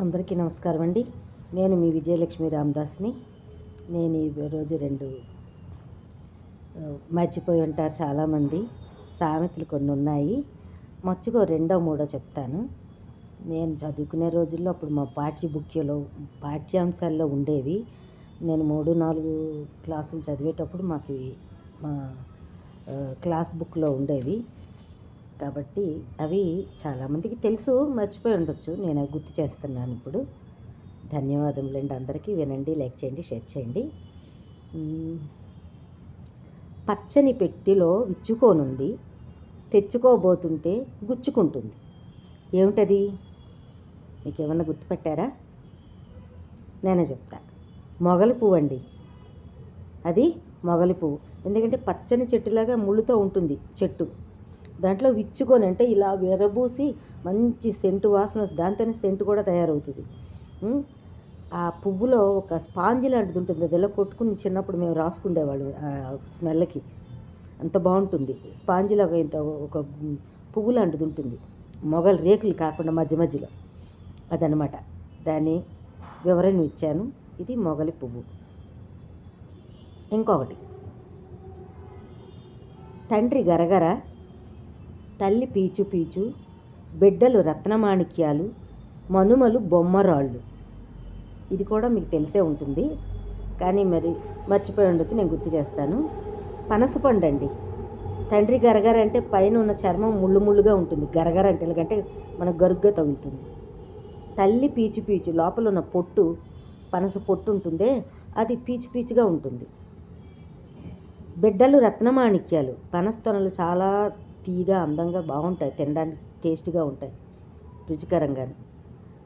అందరికీ నమస్కారం అండి. నేను మీ విజయలక్ష్మి రామదాస్ని. నేను ఈ రోజు రెండు మర్చిపోయి ఉంటారు చాలామంది. సామెతలు కొన్ని ఉన్నాయి. మర్చిపో రెండో మూడో చెప్తాను. నేను చదువుకునే రోజుల్లో అప్పుడు మా పాఠ్య బుక్లో పాఠ్యాంశాల్లో ఉండేవి. నేను మూడు నాలుగు క్లాసులు చదివేటప్పుడు మాకు మా క్లాస్ బుక్లో ఉండేవి. కాబట్టి అవి చాలామందికి తెలుసు మర్చిపోయి ఉండొచ్చు. నేను అవి గుర్తు చేస్తున్నాను ఇప్పుడు. ధన్యవాదములండి అందరికీ. వినండి లైక్ చేయండి షేర్ చేయండి. పచ్చని పెట్టిలో విచ్చుకోనుంది. తెచ్చుకోబోతుంటే గుచ్చుకుంటుంది. ఏమిటది? మీకేమన్నా గుర్తుపెట్టారా? నేనే చెప్తా. మొగలి పువ్వు అండి అది మొగలి పువ్వు. ఎందుకంటే పచ్చని చెట్టులాగా ముళ్ళుతో ఉంటుంది చెట్టు. దాంట్లో విచ్చుకొని అంటే ఇలా విరబూసి మంచి సెంటు వాసన వస్తుంది. దాంతోనే సెంటు కూడా తయారవుతుంది. ఆ పువ్వులో ఒక స్పాంజి లాంటిది ఉంటుంది. అది ఇలా కొట్టుకుని చిన్నప్పుడు మేము రాసుకుండేవాళ్ళు స్మెల్కి అంత బాగుంటుంది. స్పాంజిలాగా ఇంత ఒక పువ్వు లాంటిది ఉంటుంది. మొగలు రేకులు కాకుండా మధ్య మధ్యలో. అదనమాట దాని వివరణ ఇచ్చాను. ఇది మొగలి పువ్వు. ఇంకొకటి. తండ్రి గరగర తల్లి పీచు పీచు బిడ్డలు రత్నమాణిక్యాలు మనుమలు బొమ్మరాళ్ళు. ఇది కూడా మీకు తెలిసే ఉంటుంది. కానీ మరి మర్చిపోయి ఉండొచ్చు నేను గుర్తు చేస్తాను. పనసపండు అండి తండ్రి గరగర అంటే పైన ఉన్న చర్మం ముళ్ళు ముళ్ళుగా ఉంటుంది. గరగర అంటే ఎందుకంటే మనకు గరుగ్గా తగులుతుంది. తల్లి పీచు పీచు లోపల ఉన్న పొట్టు పనస పొట్టు ఉంటుందే అది పీచు పీచుగా ఉంటుంది. బిడ్డలు రత్నమాణిక్యాలు. పనస్తొనలు చాలా తీయగా అందంగా బాగుంటాయి తినడానికి టేస్ట్గా ఉంటాయి. రుచికరంగా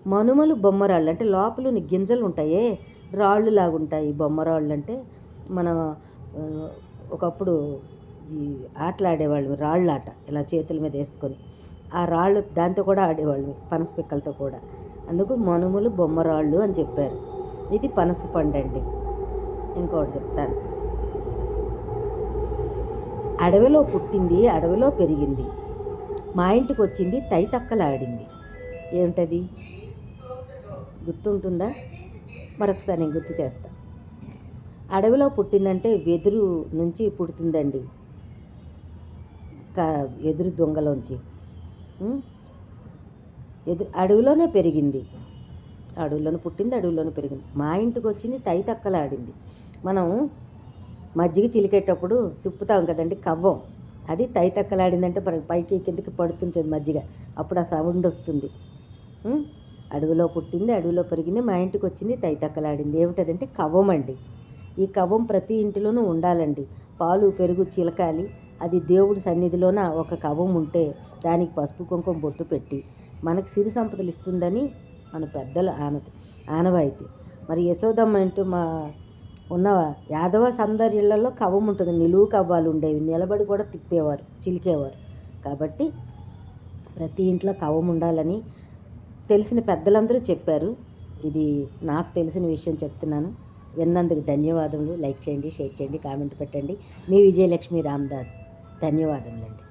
మనుమలు బొమ్మరాళ్ళు అంటే లోపల గింజలు ఉంటాయే రాళ్ళు లాగుంటాయి బొమ్మరాళ్ళు అంటే మన ఒకప్పుడు ఈ ఆటలు ఆడేవాళ్ళు రాళ్ళ ఆట ఇలా చేతుల మీద వేసుకొని. ఆ రాళ్ళు దాంతో కూడా ఆడేవాళ్ళు పనస పిక్కలతో కూడా. అందుకు మనుములు బొమ్మరాళ్ళు అని చెప్పారు. ఇది పనస పండు అండి ఇంకోటి చెప్తాను. అడవిలో పుట్టింది అడవిలో పెరిగింది. మా ఇంటికి వచ్చింది తైతక్కలాడింది. ఏమిటది? గుర్తుంటుందా? మరొకసారి నేను గుర్తు చేస్తా. అడవిలో పుట్టిందంటే వెదురు నుంచి పుడుతుందండి. క- ఎదురు దొంగలోంచి. ఎదు అడవిలోనే పెరిగింది. అడవిలోనే పుట్టింది అడవిలోనే పెరిగింది. మా ఇంటికి వచ్చింది తైతక్కలాడింది. మనం మజ్జిగ చిలికేటప్పుడు తిప్పుతాం కదండి కవ్వం. అది తైతక్కలాడిందంటే తక్కలాడిందంటే పైకి కిందకి పడుతుంటుంది మజ్జిగ. అప్పుడు ఆ సౌండ్ వస్తుంది. అడవిలో పుట్టింది అడవిలో పెరిగింది మా ఇంటికి వచ్చింది తైతక్కలాడింది. ఏమిటదంటే కవ్వం అండి. ఈ కవ్వం ప్రతి ఇంటిలోనూ ఉండాలండి. పాలు పెరుగు చిలకాలి. అది దేవుడి సన్నిధిలోన ఒక కవ్వం ఉంటే దానికి పసుపు కుంకుమ బొట్టు పెట్టి మనకు సిరి సంపదలు ఇస్తుందని మన పెద్దలు ఆన ఆనవాయితీ. మరి యశోదమ్మ అంటూ మా ఉన్న యాదవ అందరి ఇళ్ళలో కవ్వం ఉంటుంది. నిలువు కవ్వాలు ఉండేవి. నిలబడి కూడా తిప్పేవారు చిలికేవారు. కాబట్టి ప్రతి ఇంట్లో కవ్వం ఉండాలని తెలిసిన పెద్దలందరూ చెప్పారు. ఇది నాకు తెలిసిన విషయం చెప్తున్నాను. విన్నందుకు ధన్యవాదములు. లైక్ చేయండి షేర్ చేయండి కామెంట్ పెట్టండి. మీ విజయలక్ష్మి రామ్దాస్. ధన్యవాదములండి.